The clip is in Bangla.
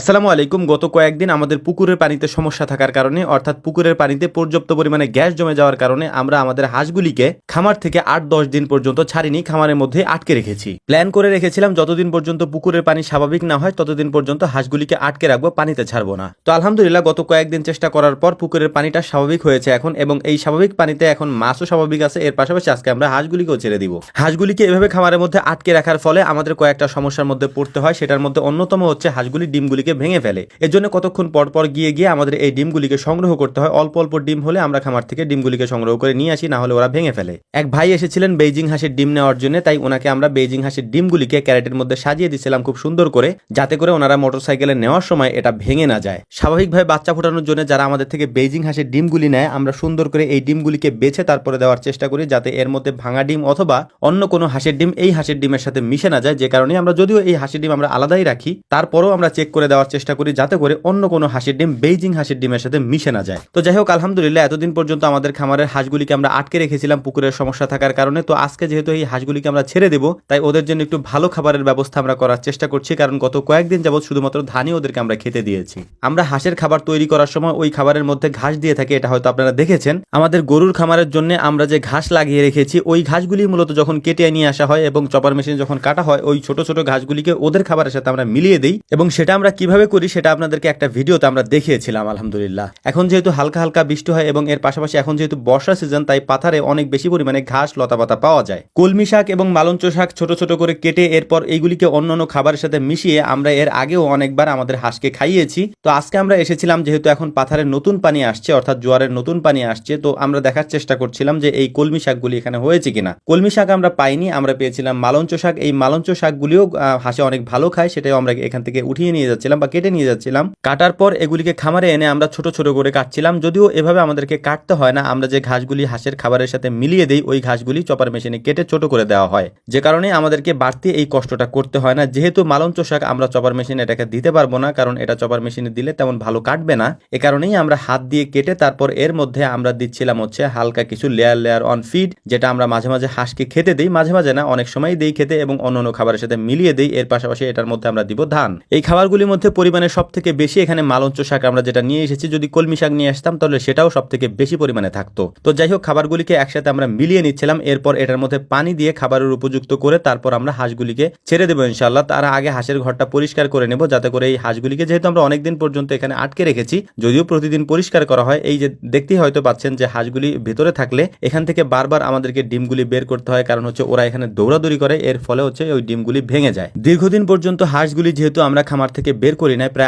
আসসালামু আলাইকুম। গত কয়েকদিন আমাদের পুকুরের পানিতে সমস্যা থাকার কারণে, অর্থাৎ পুকুরের পানিতে পর্যাপ্ত পরিমাণে গ্যাস জমে যাওয়ার কারণে আমরা আমাদের হাঁসগুলিকে খামার থেকে আট দশ দিন পর্যন্ত ছাড়িনি, খামারের মধ্যে আটকে রেখেছি। প্ল্যান করে রেখেছিলাম যতদিন পর্যন্ত পুকুরের পানি স্বাভাবিক না হয়, ততদিন পর্যন্ত হাঁসগুলিকে আটকে রাখব, পানিতে ছাড়বো না। তো আলহামদুলিল্লাহ, গত কয়েকদিন চেষ্টা করার পর পুকুরের পানিটা স্বাভাবিক হয়েছে এখন এবং এই স্বাভাবিক পানিতে এখন মাছও স্বাভাবিক আছে। এর পাশাপাশি আজকে আমরা হাঁসগুলিকেও ছেড়ে দিব। হাঁসগুলিকে এভাবে খামারের মধ্যে আটকে রাখার ফলে আমাদের কয়েকটা সমস্যার মধ্যে পড়তে হয়। সেটার মধ্যে অন্যতম হচ্ছে হাঁসগুলি ডিমগুলিকে ভেঙে ফেলে। এর জন্য কতক্ষণ পর পর গিয়ে গিয়ে আমাদের এই ডিমগুলিকে সংগ্রহ করতে হয়। অল্প অল্প ডিম হলে আমরা খামার থেকে ডিমগুলিকে সংগ্রহ করে নিয়ে আসি, না হলে ওরা ভেঙে ফেলে। এক ভাই এসেছিলেন বেইজিং হাঁসের ডিম নেওয়ার জন্য, তাই ওনাকে আমরা বেইজিং হাঁসের ডিমগুলিকে ক্যারেটের মধ্যে সাজিয়ে দিয়েছিলাম খুব সুন্দর করে, যাতে করে ওনারা মোটরসাইকেলে নেওয়ার সময় এটা ভেঙে না যায়। স্বাভাবিকভাবে বাচ্চা ফোটানোর জন্য যারা আমাদের থেকে বেইজিং হাঁসের ডিমগুলি নেয়, আমরা সুন্দর করে এই ডিমগুলিকে বেছে তারপরে দেওয়ার চেষ্টা করি, যাতে এর মধ্যে ভাঙা ডিম অথবা অন্য কোনো হাঁসের ডিম এই হাঁসের ডিমের সাথে মিশে না যায়, যে কারণে আমরা যদিও এই হাঁসের ডিম আমরা আলাদাই রাখি, তারপরেও আমরা চেক করে দেওয়ার চেষ্টা করি যাতে করে অন্য কোনো হাঁসের ডিম, বেইজিং হাঁসের ডিমের সাথে মিশে না যায়। তো যাই হোক আলহামদুলিল্লাহ, এতদিন পর্যন্ত আমাদের খামারের হাঁসগুলিকে আমরা আটকে রেখেছিলাম পুকুরের সমস্যা থাকার কারণে। তো আজকে যেহেতু এই হাঁসগুলিকে আমরা ছেড়ে দেবো, তাই ওদের জন্য একটু ভালো খাবারের ব্যবস্থা আমরা করার চেষ্টা করছি, কারণ গত কয়েকদিন যাবত শুধুমাত্র ধানই ওদেরকে আমরা খেতে দিয়েছি। আমরা হাঁসের খাবার তৈরি করার সময় ওই খাবারের মধ্যে ঘাস দিয়ে থাকি, এটা হয়তো আপনারা দেখেছেন। আমাদের গরুর খামারের জন্য আমরা যে ঘাস লাগিয়ে রেখেছি, ওই ঘাসগুলি মূলত যখন কেটে নিয়ে আসা হয় এবং চপার মেশিনে যখন কাটা হয়, ওই ছোট ছোট ঘাসগুলিকে ওদের খাবারের সাথে আমরা মিলিয়ে দিই এবং সেটা আমরা কীভাবে করি সেটা আপনাদেরকে একটা ভিডিওতে আমরা দেখিয়েছিলাম, আলহামদুলিল্লাহ। এখন যেহেতু হালকা হালকা বৃষ্টি হয় এবং এর পাশাপাশি এখন যেহেতু বর্ষা সিজন তাই পাথারে অনেক বেশি পরিমাণে ঘাস লতা পাতা পাওয়া যায়। কলমি শাক এবং মালঞ্চ শাক ছোট ছোট করে কেটে এরপর এইগুলিকে অন্যান্য খাবারের সাথে মিশিয়ে আমরা এর আগেও অনেকবার আমাদের হাঁসকে খাইয়েছি। তো আজকে আমরা এসেছিলাম যেহেতু এখন পাথারের নতুন পানি আসছে, অর্থাৎ জোয়ারের নতুন পানি আসছে, তো আমরা দেখার চেষ্টা করছিলাম যে এই কলমি শাকগুলি এখানে হয়েছে কিনা। কলমি শাক আমরা পাইনি, আমরা পেয়েছিলাম মালঞ্চ শাক। এই মালঞ্চ শাকগুলিও হাঁসে অনেক ভালো খায় সেটাই আমরা এখান থেকে উঠিয়ে নিয়ে যাচ্ছিলাম। বা কেটে নিয়ে যাচ্ছিলাম। কাটার পর এগুলিকে খামারে এনে আমরা ছোট ছোট করে কাটছিলাম। যদিও এভাবে আমাদেরকে কাটতে হয় না। আমরা যে ঘাসগুলি হাঁসের খাবারের সাথে মিলিয়ে দিই, ওই ঘাসগুলি চপার মেশিনে কেটে ছোট করে দেওয়া হয়। যে কারণে আমাদেরকে বাড়তি এই কষ্টটা করতে হয় না। যেহেতু মালঞ্চ শাক আমরা চপার মেশিনে এটাকে দিতে পারব না, কারণ এটা চপার মেশিনে দিলে তেমন ভালো কাটবে না। এ কারণেই আমরা হাত দিয়ে কেটে তারপর এর মধ্যে আমরা দিচ্ছিলাম হচ্ছে হালকা কিছু লেয়ার লেয়ার অন ফিড যেটা আমরা মাঝে মাঝে হাঁসকে খেতে দিই। মাঝে মাঝে না, অনেক সময় দিই খেতে এবং অন্য অন্য খাবারের সাথে মিলিয়ে দিই। এর পাশাপাশি এটার মধ্যে আমরা দিব ধান। এই খাবারগুলির মধ্যে পরিমাণে সব থেকে বেশি এখানে মালঞ্চ শাক আমরা যেটা নিয়ে এসেছি, যদি কলমি শাক নিয়ে আসতাম, তাহলে সেটাও সব থেকে বেশি পরিমাণে থাকতো। তো যাই হোক, খাবারগুলিকে একসাথে আমরা মিলিয়ে নিচ্ছিলাম। এরপর এটার মধ্যে পানি দিয়ে খাবারের উপযুক্ত করে তারপর আমরা হাঁসগুলিকে ছেড়ে দেবো ইনশাল্লাহ তার আগে হাঁসের ঘরটা পরিষ্কার করে নেব, যাতে করে এই হাঁসগুলিকে যেহেতু আমরা অনেকদিন পর্যন্ত এখানে আটকে রেখেছি, যদিও প্রতিদিন পরিষ্কার করা হয়। এই যে দেখতেই হয়তো পাচ্ছেন যে হাঁসগুলি ভেতরে থাকলে এখান থেকে বারবার আমাদেরকে ডিমগুলি বের করতে হয়, কারণ হচ্ছে ওরা এখানে দৌড়াদৌড়ি করে, এর ফলে হচ্ছে ওই ডিমগুলি ভেঙে যায়। দীর্ঘদিন পর্যন্ত হাঁসগুলি যেহেতু আমরা খামার থেকে বের করি না প্রায়